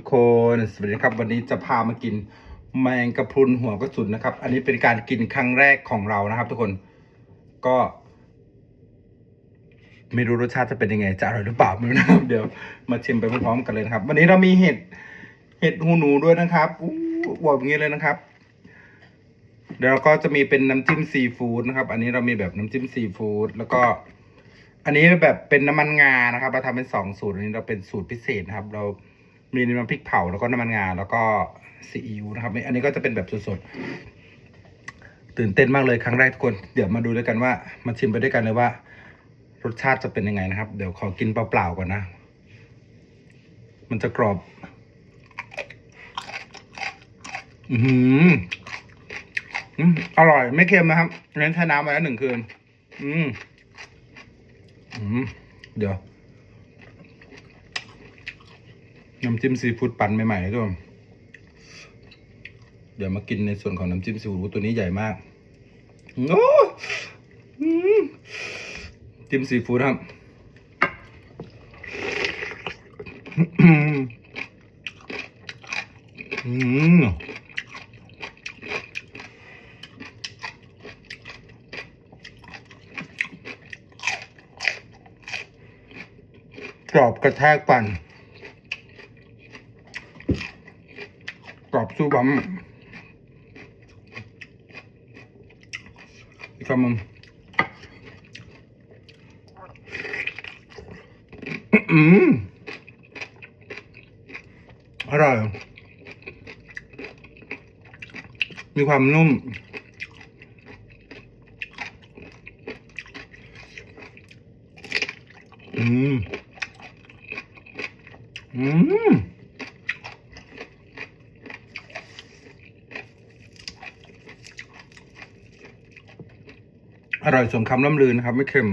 ทุกคนสวัสดีครับวันนี้จะพามากินแมงกะพรุนหัวกระสุนนะครับ อันนี้เป็นการกินครั้งแรกของเรานะครับ ทุกคนก็ ไม่รู้รสชาติจะเป็นยังไงจะอร่อยหรือเปล่าไม่รู้นะครับ เดี๋ยวมาชิมไปพร้อมๆกันเลยนะครับ วันนี้เรามีเห็ดเห็ดหูหนูด้วยนะครับอู้บอกอย่างนี้เลยนะครับ เดี๋ยวเราก็จะมีเป็นน้ำจิ้มซีฟู้ดนะครับ อันนี้เรามีแบบน้ำจิ้มซีฟู้ดแล้วก็ อันนี้แบบเป็นน้ำมันงานะครับเราทำเป็นสองสูตรอันนี้เราเป็นสูตรพิเศษนะครับ เรา มีน้ำพริกเผาแล้วก็น้ำมันงา แล้วก็ซีอิ๊วนะครับ อันนี้ก็จะเป็นแบบสดๆ ตื่นเต้นมากเลยครั้งแรกทุกคน เดี๋ยวมาดูด้วยกันว่า มาชิมไปด้วยกันเลยว่า รสชาติจะเป็นยังไงนะครับ เดี๋ยวขอกินเปล่าๆก่อนนะ มันจะกรอบ อือออืมอร่อย ไม่เค็มนะครับเน้นใช้น้ำมาแล้วหนึ่งคืน อืม อืม เดี๋ยว น้ำจิ้มซีฟู้ดปั่นใหม่ๆเลยทุกคนเดี๋ยวมากินในส่วนของน้ำจิ้มซีฟู้ดตัวนี้ใหญ่มากโอ้จิ้มซีฟู้ดครับอืมกรอบกระแทกปั่น กรอบสู้บัมอีกคำนึงอืมอร่อย มีความนุ่ม อืม อืม อร่อยสมคำล่ำลือนะครับ ไม่เค็ม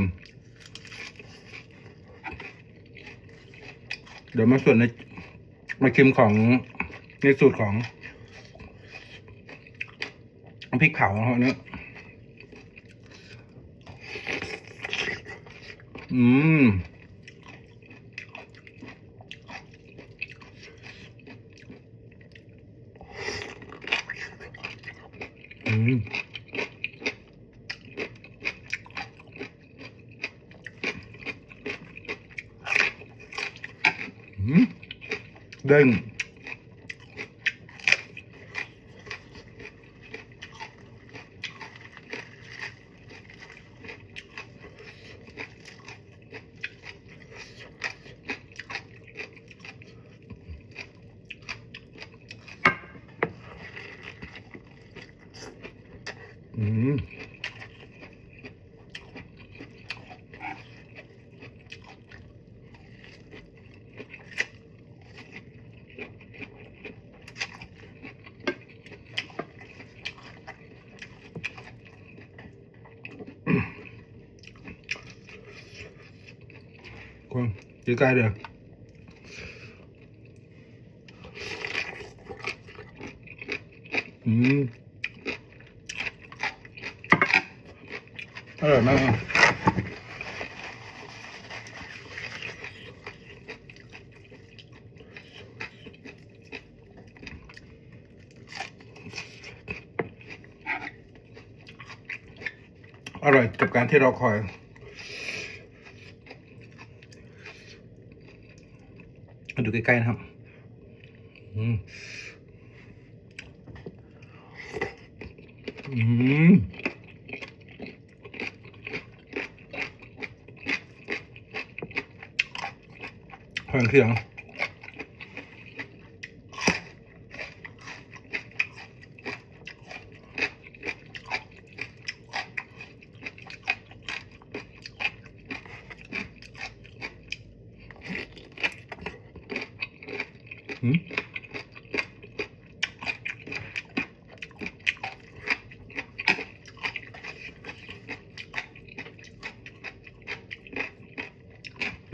เดี๋ยวมาส่วนในมาชิมของในสูตรของพริกเผาเขาเนี่ยอืมอืม อืมเด้ง อืมคนใกล้เดียอืมอร่อยมากอร่อยกับการที่เราคอย มาดูใกล้ๆนะครับอืมอืมเพิ่ มั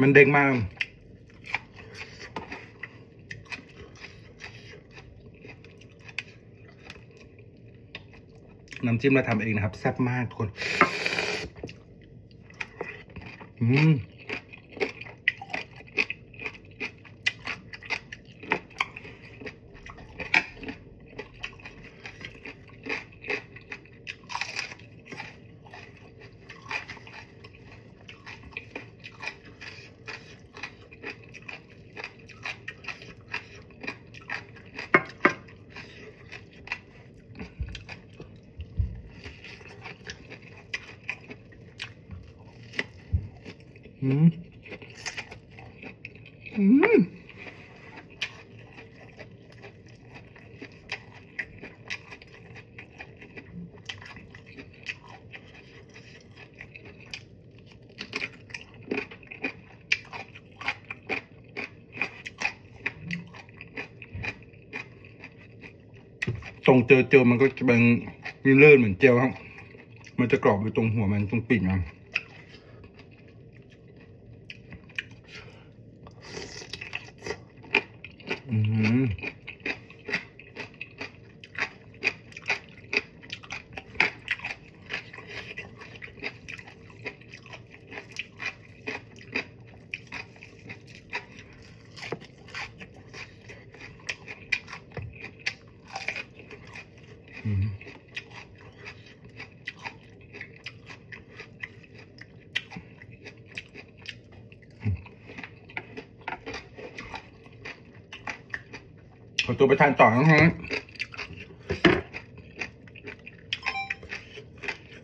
นเด้งมากน้ำจิ้มเราทำเองนะครับ แซ่บมากทุกคน อืม อืมอืมตรงเจอเจอมันก็จะเป็นมีเลื่อนเหมือนเจลครับ มันจะกรอบอยู่ตรงหัวมันตรงปีกมัน อืมอืม ขอตัวไปทานต่อนะฮะ